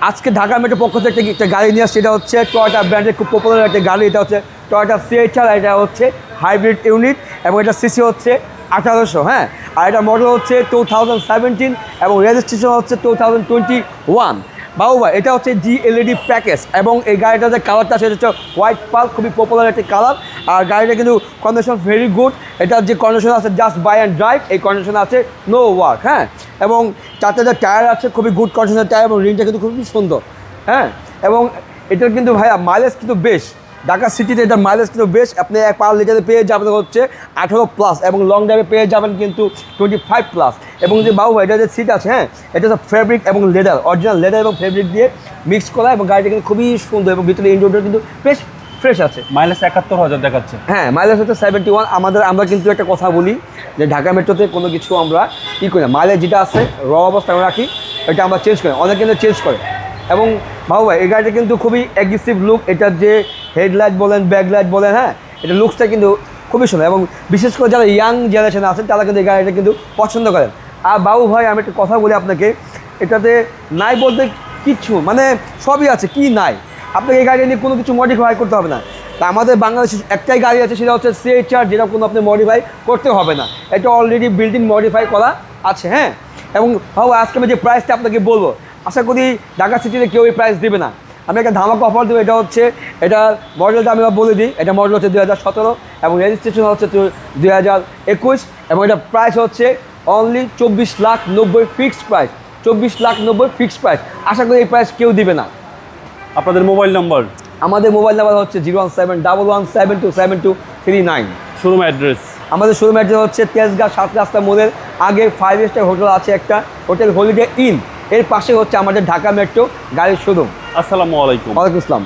আজকে ঢাকা মেট্রো পক্ষ থেকে একটা- গাড়ি নিয়ে আসছে। এটা হচ্ছে টয়টা ব্র্যান্ডের খুব পপুলার একটা গাড়ি। এটা হচ্ছে টয়টা সিএইচআর এটা হচ্ছে হাইব্রিড ইউনিট এবং এটা সিসি হচ্ছে আঠারোশো হ্যাঁ? আর এটা মডেল হচ্ছে টু থাউজেন্ড সেভেন্টিন এবং রেজিস্ট্রেশন হচ্ছে টু থাউজেন্ড টোয়েন্টি ওয়ান বাবু ভাই, এটা হচ্ছে জি এলইডি প্যাকেজ এবং এই গাড়িটার যে কালারটা সেটা হচ্ছে হোয়াইট পাল খুবই পপুলার একটি কালার আর গাড়িটা কিন্তু কন্ডিশন ভেরি গুড এটার যে কন্ডিশন আছে জাস্ট বাই অ্যান্ড ড্রাইভ এই কন্ডিশন আছে নো ওয়ার্ক হ্যাঁ? এবং চারটে যে টায়ার আছে খুবই গুড কন্ডিশনের টায়ার এবং রিংটা কিন্তু খুবই সুন্দর হ্যাঁ? এবং এটার কিন্তু ভাইয়া মাইলেজ কিন্তু বেশ। ঢাকা সিটিতে এটার মাইলেজ কিন্তু বেশ। আপনি এক পার লিটারে পেয়ে যাবেন হচ্ছে আঠেরো প্লাস এবং লং ড্রাইভে পেয়ে যাবেন কিন্তু টোয়েন্টি ফাইভ প্লাস এবং যে বাবু এটা যে সিট আছে হ্যাঁ? এটা হচ্ছে ফেব্রিক এবং লেদার অরিজিনাল লেদার এবং ফেব্রিক দিয়ে মিক্স করা এবং গাড়িটা কিন্তু খুবই সুন্দর এবং ভিতরে ইন্ডোরটা কিন্তু বেশ ফ্রেশ আছে। মাইলেজ একাত্তর হাজার দেখাচ্ছে। হ্যাঁ মাইলেজ হচ্ছে সেভেন্টি ওয়ান আমাদের আমরা কিন্তু একটা কথা বলি যে ঢাকা মেট্রোতে কোনো কিছু আমরা কী করি না। মাইলেজ যেটা আছে র অবস্থায় আমরা রাখি এটা আমরা চেঞ্জ করি অনেকে কিন্তু চেঞ্জ করে। এবং বাবু ভাই এই গাড়িটা কিন্তু খুবই অ্যাগ্রেসিভ লুক এটার যে হেডলাইট বলেন ব্যাকলাইট বলেন হ্যাঁ এটা লুকসটা কিন্তু খুবই সুন্দর। এবং বিশেষ করে যারা ইয়াং জেনারেশন আছেন তারা কিন্তু এই গাড়িটা কিন্তু পছন্দ করেন। আর বাবু ভাই আমি একটা কথা বলি আপনাকে এটাতে নাই বলতে কিচ্ছু মানে সবই আছে কি নাই? আপনাকে এই গাড়ি নিয়ে কোনো কিছু মডিফাই করতে হবে না। তা আমাদের বাংলাদেশে একটাই গাড়ি আছে, সেটা হচ্ছে সিএইচআর যেটা কোনো আপনি মডিফাই করতে হবে না। এটা অলরেডি বিল্ডিং মডিফাই করা আছে হ্যাঁ? এবং ভাবো, আজকে আমি যে প্রাইসটা আপনাকে বলব, আশা করি ঢাকা সিটিতে কেউ এই প্রাইস দেবে না। আমি একটা ধামাকা অফার দেবো, এটা হচ্ছে, এটা মডেলটা আমি বলে দিই, এটা মডেল হচ্ছে দুই হাজার সতেরো এবং রেজিস্ট্রেশন হচ্ছে দুই হাজার একুশ এবং এটা প্রাইস হচ্ছে অনলি চব্বিশ লাখ নব্বই ফিক্সড প্রাইস চব্বিশ লাখ নব্বই ফিক্সড প্রাইস আশা করি এই প্রাইস কেউ দিবে না। আপনাদের মোবাইল নম্বর আমাদের মোবাইল নাম্বার হচ্ছে zero one seven double one seven two seven two three nine showroom address আমাদের শোরুম অ্যাড্রেস হচ্ছে তেজগাঁ সাত রাস্তা মোড়ের আগে ফাইভ স্টার হোটেল আছে একটা হোটেল হলিডে ইন এর পাশে হচ্ছে আমাদের ঢাকা মেট্রো গাড়ির শোরুম আসসালামু আলাইকুম। ওয়ালাইকুম আসসালাম।